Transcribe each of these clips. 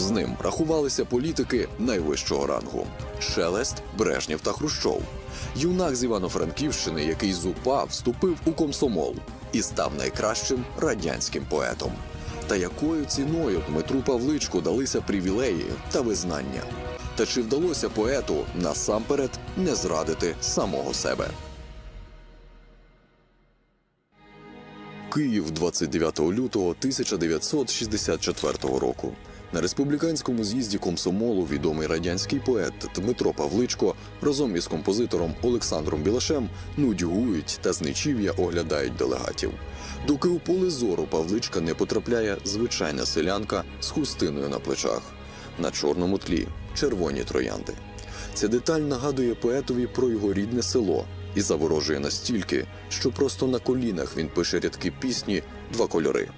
З ним рахувалися політики найвищого рангу: Шелест, Брежнєв та Хрущов. Юнак з Івано-Франківщини, який з УПА вступив у комсомол і став найкращим радянським поетом. Та якою ціною Дмитру Павличку далися привілеї та визнання? Та чи вдалося поету насамперед не зрадити самого себе? Київ 29 лютого 1964 року. На республіканському з'їзді комсомолу відомий радянський поет Дмитро Павличко разом із композитором Олександром Білашем нудьгують та з нечів'я оглядають делегатів. Доки у поле зору Павличка не потрапляє звичайна селянка з хустиною на плечах. На чорному тлі червоні троянди. Ця деталь нагадує поетові про його рідне село і заворожує настільки, що просто на колінах він пише рядки пісні Два кольори,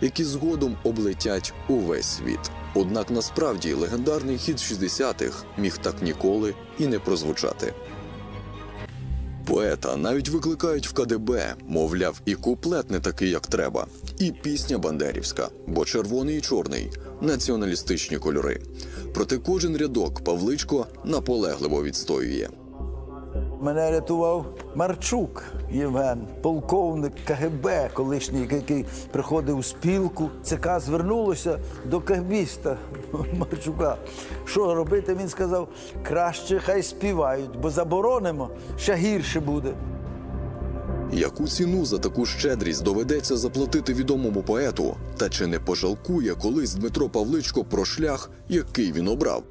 які згодом облетять увесь світ. Однак насправді легендарний хід 60-х міг так ніколи і не прозвучати. Поета навіть викликають в КДБ, мовляв, і куплет не такий, як треба, і пісня бандерівська, бо червоний і чорний націоналістичні кольори. Проте кожен рядок Павличко наполегливо відстоює. Мене рятував Марчук Євген, полковник КГБ, колишній, який приходив у спілку. ЦК звернулося до КГБіста Марчука. Що робити? Він сказав: краще хай співають, бо заборонимо, ще гірше буде. Яку ціну за таку щедрість доведеться заплатити відомому поету? Та чи не пожалкує колись Дмитро Павличко про шлях, який він обрав?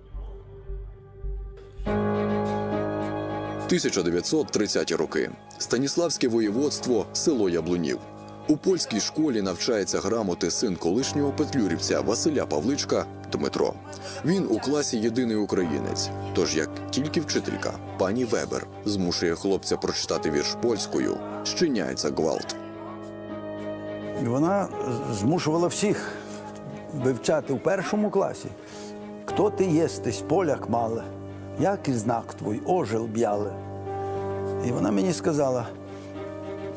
1930-ті роки. Станіславське воєводство, село Яблунів. У польській школі навчається грамоти син колишнього петлюрівця Василя Павличка Дмитро. Він у класі єдиний українець. Тож як тільки вчителька, пані Вебер, змушує хлопця прочитати вірш польською, щиняється гвалт. Вона змушувала всіх вивчати в першому класі. Хто ти єстесь, поляк мале, як і знак твій, ожил б'яле. І вона мені сказала: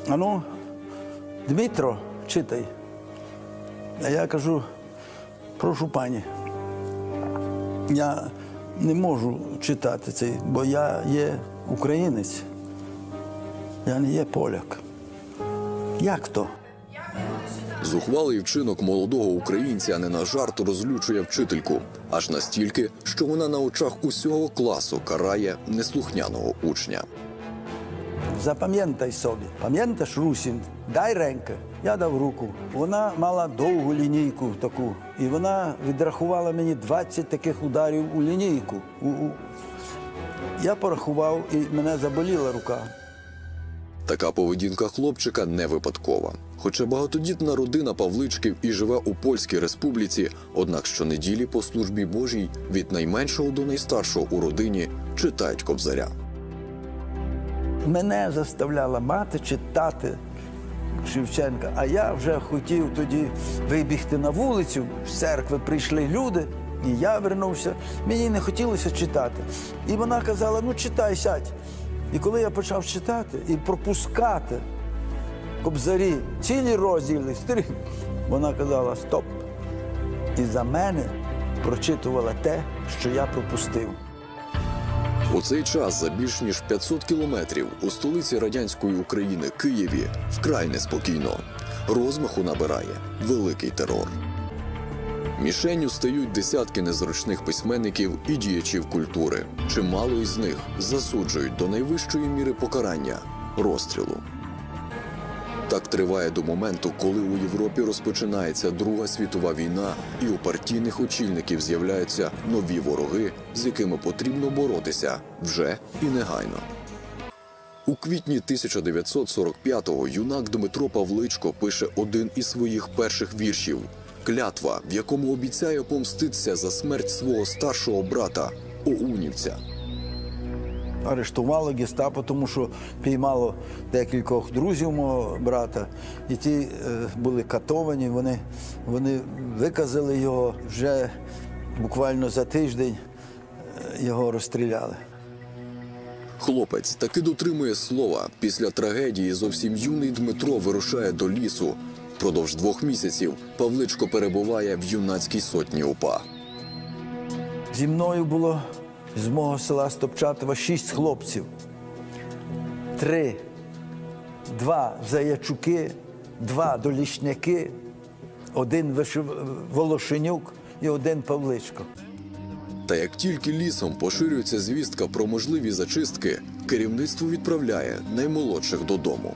ану, Дмитро, читай. А я кажу, прошу пані, я не можу читати цей, бо я є українець, я не є поляк. Як то? Зухвалий вчинок молодого українця не на жарт розлючує вчительку, аж настільки, що вона на очах усього класу карає неслухняного учня. Запам'ятай собі, пам'ятаєш Русін, дай ренька. Я дав руку. Вона мала довгу лінійку таку, і вона відрахувала мені 20 таких ударів у лінійку. У- у- Я порахував, і мене заболіла рука. Така поведінка хлопчика не випадкова. Хоча багатодітна родина Павличків і живе у Польській республіці, однак щонеділі по службі Божій від найменшого до найстаршого у родині читають кобзаря. Мене заставляла мати читати Шевченка, а я вже хотів тоді вибігти на вулицю. З церкви прийшли люди, і я вернувся. Мені не хотілося читати. І вона казала: ну читай, сядь. І коли я почав читати і пропускати кобзарі, цілі розділи, стрі, вона казала стоп. І за мене прочитувала те, що я пропустив. У цей час за більш ніж 500 кілометрів у столиці радянської України Києві вкрай неспокійно. Розмаху набирає великий терор. Мішенню стають десятки незручних письменників і діячів культури. Чимало із них засуджують до найвищої міри покарання розстрілу. Так триває до моменту, коли у Європі розпочинається Друга світова війна, і у партійних очільників з'являються нові вороги, з якими потрібно боротися вже і негайно. У квітні 1945-го юнак Дмитро Павличко пише один із своїх перших віршів Клятва, в якому обіцяє помститися за смерть свого старшого брата Оунівця. арештувало гестапо, тому що піймало декількох друзів мого брата, і ті е, були катовані. Вони, вони виказали його вже буквально за тиждень е, його розстріляли. Хлопець таки дотримує слова. Після трагедії зовсім юний Дмитро вирушає до лісу. Продовж двох місяців Павличко перебуває в юнацькій сотні УПА. Зі мною було з мого села Стопчатова шість хлопців. Три, два заячуки, два долішняки, один Вишив- Волошенюк і один Павличко. Та як тільки лісом поширюється звістка про можливі зачистки, керівництво відправляє наймолодших додому.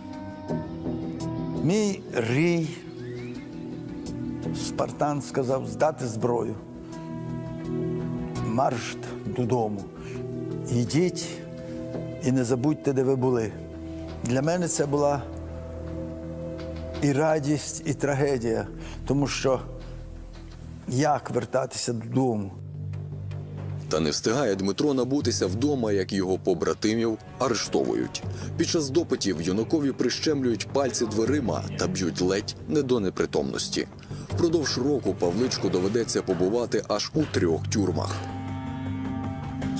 Мій рій Спартан сказав здати зброю. Марш додому. Йдіть і не забудьте, де ви були. Для мене це була і радість, і трагедія, тому що як вертатися додому? Та не встигає Дмитро набутися вдома, як його побратимів арештовують. Під час допитів юнакові прищемлюють пальці дверима та б'ють ледь не до непритомності. Впродовж року Павличку доведеться побувати аж у трьох тюрмах.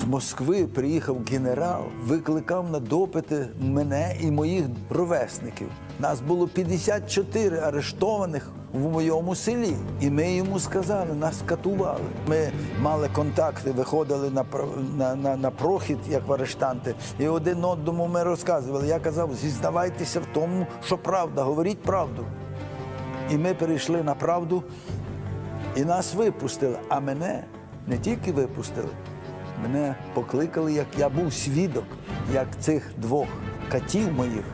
З Москви приїхав генерал, викликав на допити мене і моїх ровесників. Нас було 54 арештованих в моєму селі. І ми йому сказали, нас катували. Ми мали контакти, виходили на, на, на, на прохід, як арештанти, і один одному ми розказували. Я казав, зізнавайтеся в тому, що правда, говоріть правду. І ми перейшли на правду, і нас випустили. А мене не тільки випустили, мене покликали, як я був свідок, як цих двох катів моїх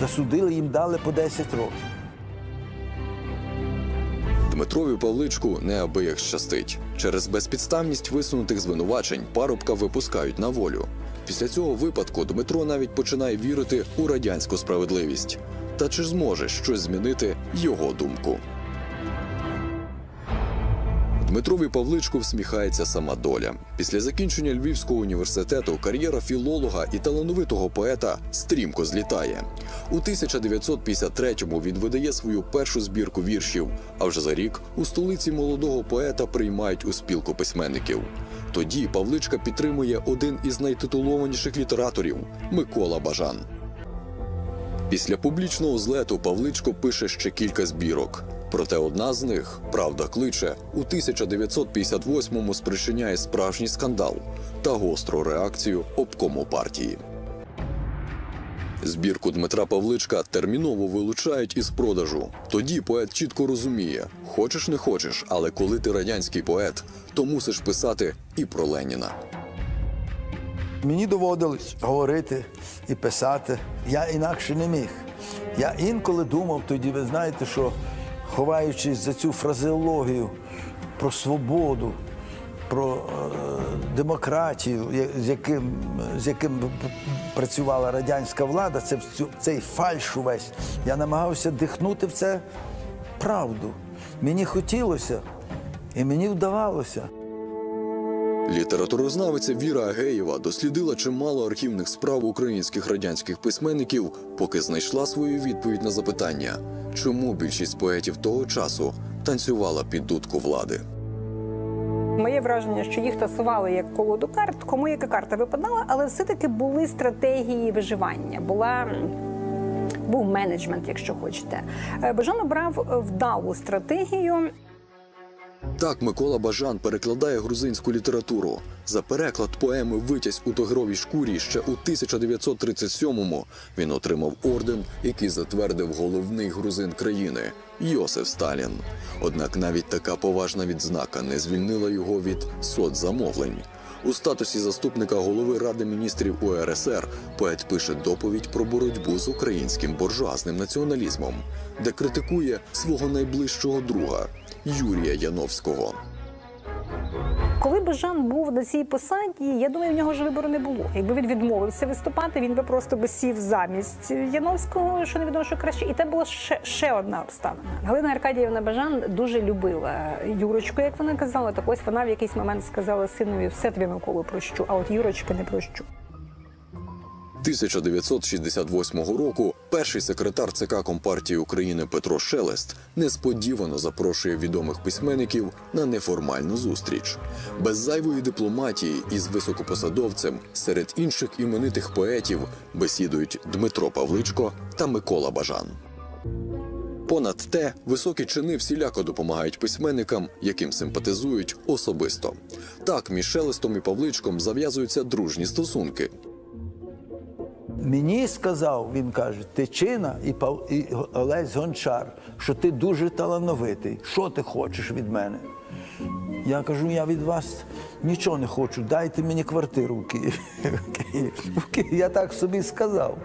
засудили, їм дали по 10 років. Дмитрові Павличку неабияк щастить. Через безпідставність висунутих звинувачень парубка випускають на волю. Після цього випадку Дмитро навіть починає вірити у радянську справедливість. Та чи зможе щось змінити його думку? Дмитрові Павличку всміхається сама доля. Після закінчення Львівського університету кар'єра філолога і талановитого поета стрімко злітає. У 1953-му він видає свою першу збірку віршів. А вже за рік у столиці молодого поета приймають у спілку письменників. Тоді Павличка підтримує один із найтитулованіших літераторів Микола Бажан. Після публічного злету Павличко пише ще кілька збірок. Проте одна з них, правда кличе, у 1958-му спричиняє справжній скандал та гостру реакцію обкому партії. Збірку Дмитра Павличка терміново вилучають із продажу. Тоді поет чітко розуміє: хочеш не хочеш, але коли ти радянський поет, то мусиш писати і про Леніна. Мені доводилось говорити і писати. Я інакше не міг. Я інколи думав тоді, ви знаєте, що ховаючись за цю фразеологію про свободу, про е, демократію, з яким, з яким працювала радянська влада, це цей фальш увесь. Я намагався дихнути в це правду. Мені хотілося, і мені вдавалося. Літературознавиця Віра Агеєва дослідила чимало архівних справ українських радянських письменників, поки знайшла свою відповідь на запитання, чому більшість поетів того часу танцювала під дудку влади. Моє враження, що їх тасували як колоду карт, кому яка карта випадала, але все-таки були стратегії виживання. Була був менеджмент, якщо хочете. Е, Бажан обрав вдалу стратегію. Так Микола Бажан перекладає грузинську літературу. За переклад поеми Витязь у тогровій шкурі ще у 1937-му він отримав орден, який затвердив головний грузин країни Йосиф Сталін. Однак навіть така поважна відзнака не звільнила його від соцзамовлень. У статусі заступника голови Ради міністрів УРСР поет пише доповідь про боротьбу з українським буржуазним націоналізмом, де критикує свого найближчого друга Юрія Яновського. Коли Бажан був на цій посаді, я думаю, в нього ж вибору не було. Якби він відмовився виступати, він би просто би сів замість Яновського, що невідомо, що краще. І це була ще, ще одна обставина. Галина Аркадіївна Бажан дуже любила Юрочку, як вона казала. Так ось вона в якийсь момент сказала синові, все тобі Миколу прощу, а от Юрочки не прощу. 1968 року перший секретар ЦК Компартії України Петро Шелест несподівано запрошує відомих письменників на неформальну зустріч. Без зайвої дипломатії із високопосадовцем серед інших іменитих поетів бесідують Дмитро Павличко та Микола Бажан. Понад те, високі чини всіляко допомагають письменникам, яким симпатизують особисто. Так, між Шелестом і Павличком зав'язуються дружні стосунки. Мені сказав, він каже, Тичина і, Пав... і Олесь Гончар, що ти дуже талановитий. Що ти хочеш від мене? Я кажу, я від вас нічого не хочу, дайте мені квартиру в Києві. Я так собі сказав.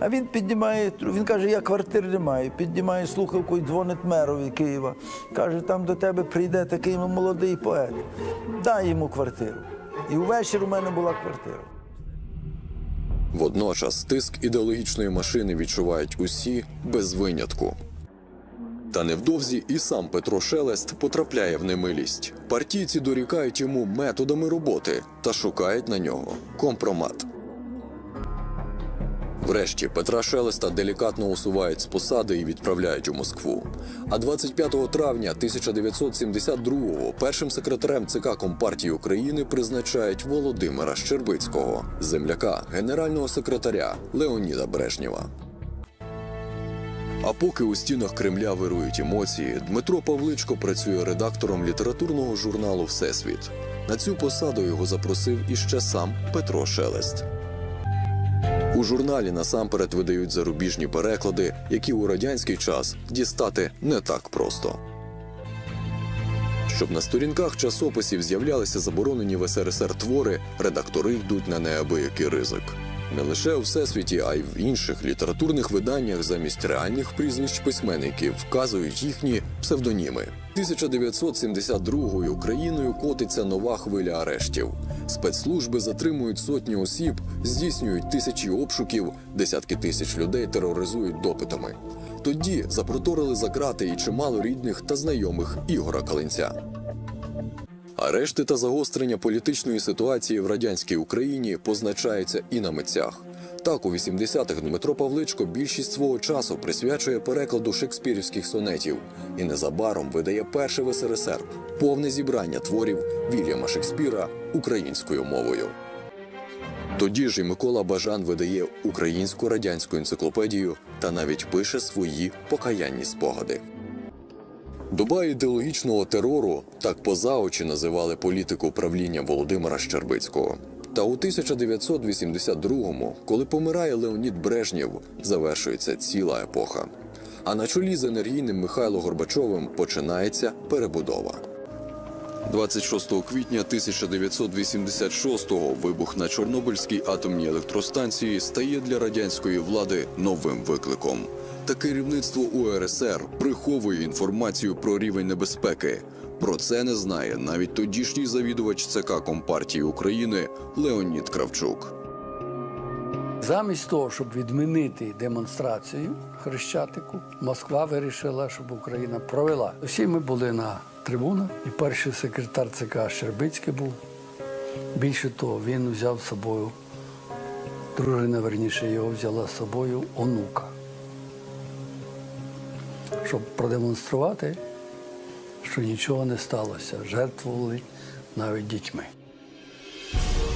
А він піднімає, він каже, я квартир не маю. Піднімає слухавку і дзвонить мерові Києва. Каже, там до тебе прийде такий молодий поет. Дай йому квартиру. І ввечері у мене була квартира. Водночас тиск ідеологічної машини відчувають усі без винятку. Та невдовзі і сам Петро Шелест потрапляє в немилість. Партійці дорікають йому методами роботи та шукають на нього компромат. Врешті Петра Шелеста делікатно усувають з посади і відправляють у Москву. А 25 травня 1972-го першим секретарем ЦК Компартії України призначають Володимира Щербицького, земляка генерального секретаря Леоніда Брежнєва. А поки у стінах Кремля вирують емоції, Дмитро Павличко працює редактором літературного журналу Всесвіт. На цю посаду його запросив іще сам Петро Шелест. У журналі насамперед видають зарубіжні переклади, які у радянський час дістати не так просто. Щоб на сторінках часописів з'являлися заборонені в СРСР твори, редактори йдуть на неабиякий ризик. Не лише у всесвіті, а й в інших літературних виданнях замість реальних прізвищ письменників вказують їхні псевдоніми. 1972 Україною котиться нова хвиля арештів. Спецслужби затримують сотні осіб, здійснюють тисячі обшуків, десятки тисяч людей тероризують допитами. Тоді запроторили за крати і чимало рідних та знайомих Ігора Калинця. Арешти та загострення політичної ситуації в радянській Україні позначаються і на митцях. Так, у 80-х Дмитро Павличко більшість свого часу присвячує перекладу шекспірівських сонетів і незабаром видає перше в СРСР повне зібрання творів Вільяма Шекспіра українською мовою. Тоді ж і Микола Бажан видає українську радянську енциклопедію та навіть пише свої покаянні спогади. Доба ідеологічного терору так поза очі називали політику правління Володимира Щербицького. Та у 1982-му, коли помирає Леонід Брежнєв, завершується ціла епоха. А на чолі з енергійним Михайло Горбачовим починається перебудова. 26 квітня 1986-го вибух на Чорнобильській атомній електростанції стає для радянської влади новим викликом. Та керівництво УРСР приховує інформацію про рівень небезпеки. Про це не знає навіть тодішній завідувач ЦК Компартії України Леонід Кравчук. Замість того, щоб відмінити демонстрацію Хрещатику, Москва вирішила, щоб Україна провела. Всі ми були на трибунах, і перший секретар ЦК Щербицький був. Більше того, він взяв з собою, дружина верніше його взяла з собою онука, щоб продемонструвати, що нічого не сталося. Жертвували навіть дітьми.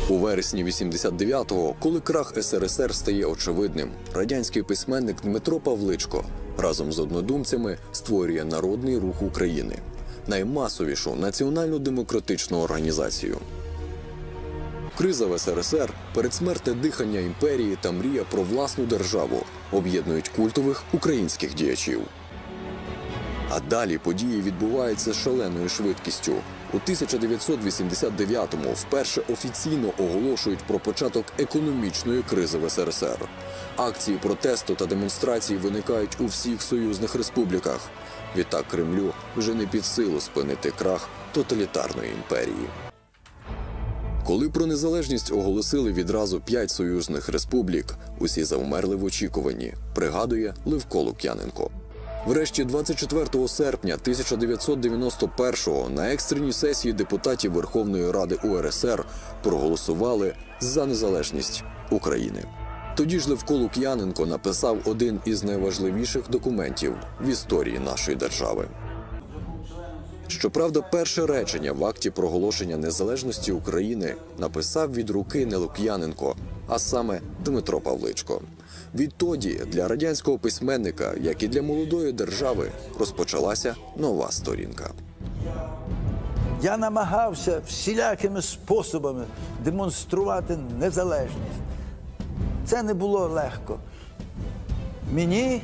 У вересні 89-го, коли крах СРСР стає очевидним, радянський письменник Дмитро Павличко разом з однодумцями створює Народний рух України наймасовішу національно-демократичну організацію. Криза в СРСР, передсмертне дихання імперії та мрія про власну державу об'єднують культових українських діячів. А далі події відбуваються шаленою швидкістю. У 1989-му вперше офіційно оголошують про початок економічної кризи в СРСР. Акції протесту та демонстрації виникають у всіх союзних республіках. Відтак Кремлю вже не під силу спинити крах тоталітарної імперії. Коли про незалежність оголосили відразу п'ять союзних республік, усі завмерли в очікуванні, пригадує Левко Лук'яненко. Врешті 24 серпня 1991-го на екстреній сесії депутатів Верховної Ради УРСР проголосували за незалежність України. Тоді ж Левко Лук'яненко написав один із найважливіших документів в історії нашої держави. Щоправда, перше речення в акті проголошення незалежності України написав від руки не Лук'яненко, а саме Дмитро Павличко. Відтоді для радянського письменника, як і для молодої держави, розпочалася нова сторінка. Я намагався всілякими способами демонструвати незалежність. Це не було легко. Мені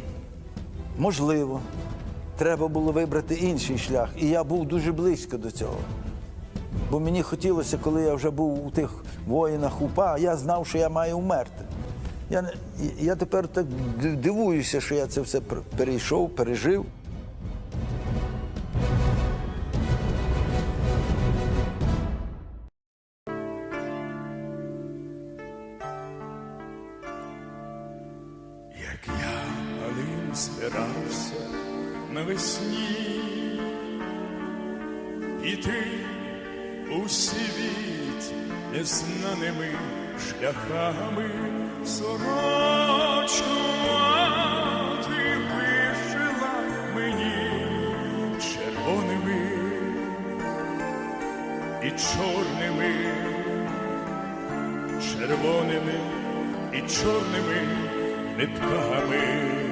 можливо, треба було вибрати інший шлях, і я був дуже близько до цього. Бо мені хотілося, коли я вже був у тих воїнах УПА, я знав, що я маю вмерти. Я, я тепер так дивуюся, що я це все пер- перейшов, пережив. І чорними, червоними і чорними нитками.